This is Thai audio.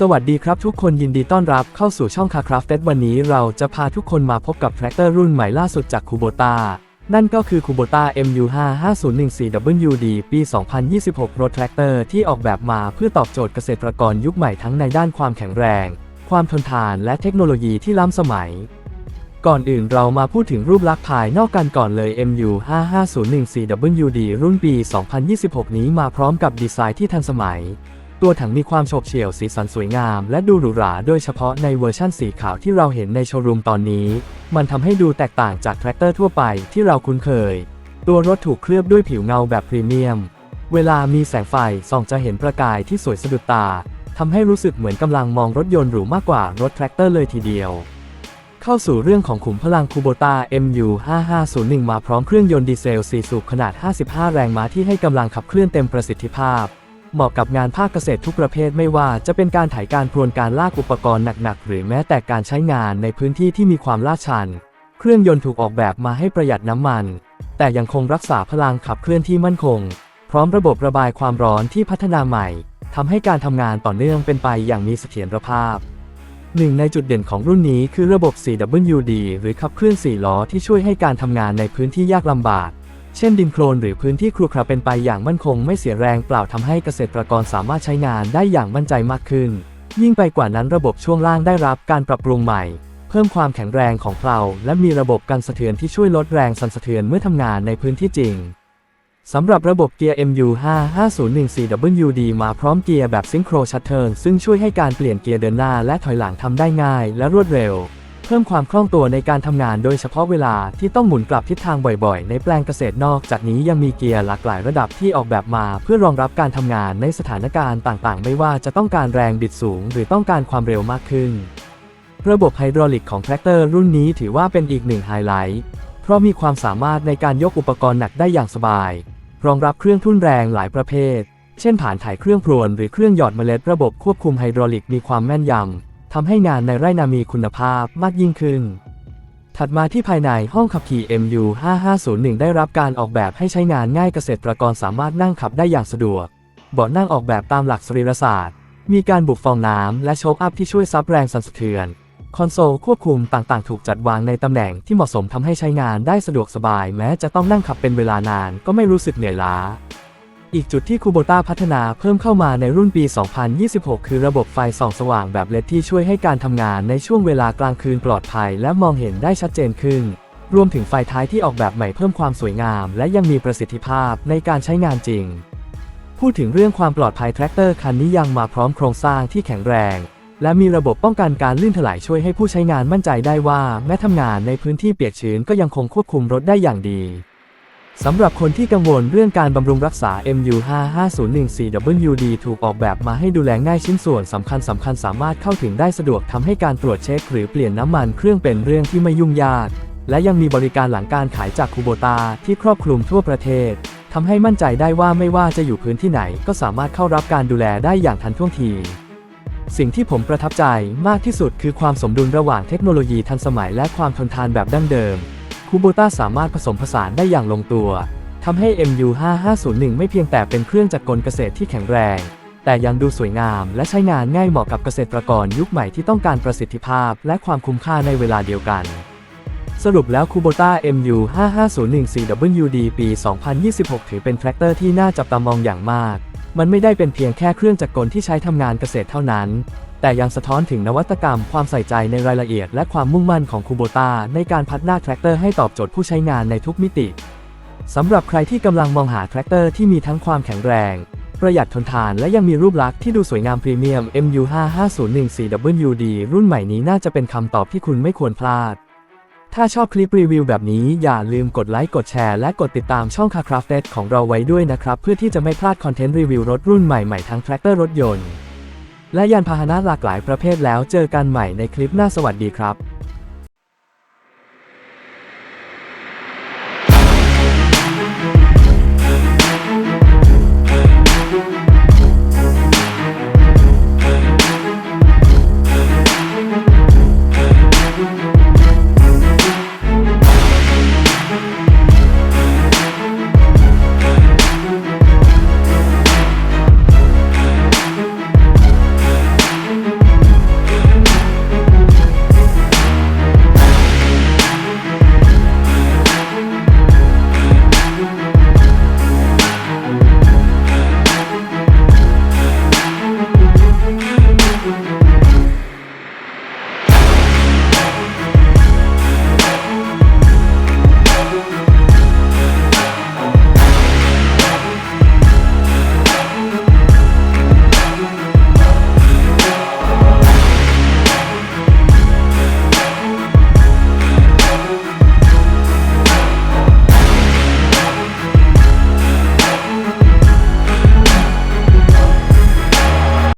สวัสดีครับทุกคนยินดีต้อนรับเข้าสู่ช่องคาคราฟเตวันนี้เราจะพาทุกคนมาพบกับแทรกเตอร์รุ่นใหม่ล่าสุดจากคูโบตานั่นก็คือคูโบตา MU55014WD ปี 2026 รถแทรกเตอร์ที่ออกแบบมาเพื่อตอบโจทย์เกษตรกรยุคใหม่ทั้งในด้านความแข็งแรง ความทนทานและเทคโนโลยีที่ล้ำสมัย ก่อนอื่นเรามาพูดถึงรูปลักษณ์ภายนอกกันก่อนเลย MU55014WD รุ่นปี 2026 นี้มาพร้อมกับดีไซน์ที่ทันสมัย ตัวถังมีความโฉบเฉี่ยวสีสันสวยงาม และดูหรูหราโดยเฉพาะในเวอร์ชั่นสีขาวที่เราเห็นในโชว์รูมตอนนี้ มันทำให้ดูแตกต่างจากแทรกเตอร์ทั่วไปที่เราคุ้นเคย ตัวรถถูกเคลือบด้วยผิวเงาแบบพรีเมียม เวลามีแสงไฟส่องจะเห็นประกายที่สวยสะดุดตาทำให้รู้สึกเหมือนกำลังมองรถยนต์หรูมากกว่ารถแทรกเตอร์เลยทีเดียว เข้าสู่เรื่องของขุมพลังคูโบต้า MU5501 มาพร้อมเครื่องยนต์ดีเซล4สูบขนาด 55 แรงม้าที่ให้กำลังขับเคลื่อนเต็มประสิทธิภาพ เหมาะกับงานภาคเกษตรทุกประเภทไม่ว่าจะเป็นการถ่ายการพรวนการลากอุปกรณ์หนักๆ หรือแม้แต่การใช้งานในพื้นที่ที่มีความลาดชัน เครื่องยนต์ถูกออกแบบมาให้ประหยัดน้ำมัน แต่ยังคงรักษาพลังขับเคลื่อนที่มั่นคง พร้อมระบบระบายความร้อนที่พัฒนาใหม่ทำให้การทำงานต่อเนื่องเป็นไปอย่างมีเสถียรภาพหนึ่งในจุดเด่นของรุ่นนี้คือระบบ 4WD หรือขับเคลื่อน 4 ล้อที่ช่วยให้การทำงานในพื้นที่ยากลำบาก เช่นดินโคลนหรือพื้นที่ครุขระเป็นไปอย่างมั่นคงไม่เสียแรงเปล่าทำให้เกษตรกรสามารถใช้งานได้อย่างมั่นใจมากขึ้น ยิ่งไปกว่านั้นระบบช่วงล่างได้รับการปรับปรุงใหม่ เพิ่มความแข็งแรงของเพลาและมีระบบกันสะเทือนที่ช่วยลดแรงสั่นสะเทือนเมื่อทำงานในพื้นที่จริงสำหรับระบบเกียร์ MU5514WD มาพร้อมเกียร์แบบซิงโครชัตเทิลซึ่งช่วยให้การเปลี่ยนเกียร์เดินหน้าและถอยหลังทำได้ง่ายและรวดเร็ว เพิ่มความคล่องตัวในการทำงานโดยเฉพาะเวลาที่ต้องหมุนกลับทิศทางบ่อยๆ ในแปลงเกษตรนอกจากนี้ยังมีเกียร์หลากหลายระดับที่ออกแบบมา เพื่อรองรับการทำงานในสถานการณ์ต่างๆ ไม่ว่าจะต้องการแรงบิดสูง หรือต้องการความเร็วมากขึ้น ระบบไฮดรอลิกของแทรกเตอร์รุ่นนี้ถือว่าเป็นอีกหนึ่งไฮไลท์เพราะมีความสามารถในการยกอุปกรณ์หนักได้อย่างสบาย รองรับเครื่องทุ่นแรงหลายประเภท เช่นผ่านถ่ายเครื่องพรวนหรือเครื่องหยอดเมล็ดระบบควบคุมไฮดรอลิกมีความแม่นยำ ทำให้งานในไร่นามีคุณภาพมากยิ่งขึ้น ถัดมาที่ภายในห้องขับขี่ MU5501 ได้รับการออกแบบให้ใช้งานง่ายเกษตรกรสามารถนั่งขับได้อย่างสะดวก เบาะนั่งออกแบบตามหลักสรีรศาสตร์ มีการบุกฟองน้ำและโชคอัพที่ช่วยซับแรงสั่นสะเทือน คอนโซลควบคุมต่างๆ ถูกจัดวางในตำแหน่งที่เหมาะสมทำให้ใช้งานได้สะดวกสบาย แม้จะต้องนั่งขับเป็นเวลานานก็ไม่รู้สึกเหนื่อยล้า อีกจุดที่คูโบต้าพัฒนาเพิ่มเข้ามาในรุ่นปี 2026 คือระบบไฟส่องสว่างแบบเลดที่ช่วยให้การทำงานในช่วงเวลากลางคืนปลอดภัย และมองเห็นได้ชัดเจนขึ้น รวมถึงไฟท้ายที่ออกแบบใหม่เพิ่มความสวยงาม และยังมีประสิทธิภาพในการใช้งานจริง พูดถึงเรื่องความปลอดภัยแทรกเตอร์คันนี้ยังมาพร้อมโครงสร้างที่แข็งแรง และมีระบบป้องกันการลื่นถลายช่วยให้ผู้ใช้งานมั่นใจได้ว่า แม้ทำงานในพื้นที่เปียกชื้นก็ยังคงควบคุมรถได้อย่างดี สำหรับคนที่กังวลเรื่องการบำรุงรักษา MU55014WD ถูกออกแบบมาให้ดูแลง่ายชิ้นส่วนสำคัญสำคัญสามารถเข้าถึงได้สะดวกทำให้การตรวจเช็คหรือเปลี่ยนน้ำมันเครื่องเป็นเรื่องที่ไม่ยุ่งยาก และยังมีบริการหลังการขายจากคูโบตาที่ครอบคลุมทั่วประเทศทำให้มั่นใจได้ว่าไม่ว่าจะอยู่พื้นที่ไหน ก็สามารถเข้ารับการดูแลได้อย่างทันท่วงทีสิ่งที่ผมประทับใจมากที่สุดคือความสมดุลระหว่างเทคโนโลยีทันสมัยและความทนทานแบบดั้งเดิม คูโบต้าสามารถผสมผสานได้อย่างลงตัวทำให้ MU5501 ไม่เพียงแต่เป็นเครื่องจักรกลเกษตรที่แข็งแรง แต่ยังดูสวยงามและใช้งานง่ายเหมาะกับเกษตรกรยุคใหม่ที่ต้องการประสิทธิภาพและความคุ้มค่าในเวลาเดียวกัน สรุปแล้วคูโบต้า MU55014WD ปี 2026 ถือเป็นแทรกเตอร์ที่น่าจับตามองอย่างมาก มันไม่ได้เป็นเพียงแค่เครื่องจักรกลที่ใช้ทำงานเกษตรเท่านั้น แต่ยังสะท้อนถึงนวัตกรรมความใส่ใจในรายละเอียดและความมุ่งมั่นของคูโบตาในการพัฒนาแทรกเตอร์ให้ตอบโจทย์ผู้ใช้งานในทุกมิติ สำหรับใครที่กำลังมองหาแทรกเตอร์ที่มีทั้งความแข็งแรง ประหยัดทนทานและยังมีรูปลักษณ์ที่ดูสวยงามพรีเมียม MU55014WD รุ่นใหม่นี้น่าจะเป็นคำตอบที่คุณไม่ควรพลาด ถ้าชอบคลิปรีวิวแบบนี้อย่าลืมกดไลค์กดแชร์และกดติดตามช่อง c a r c r a f t e d ของเราไว้ด้วยนะครับ เพื่อที่จะไม่พลาดคอนเทนต์รีวิวรถรุ่นใหม่ๆทั้งแทรกเตอร์รถยนต์ และยานพาหนะหลากหลายประเภทแล้วเจอกันใหม่ในคลิปหน้าสวัสดีครับ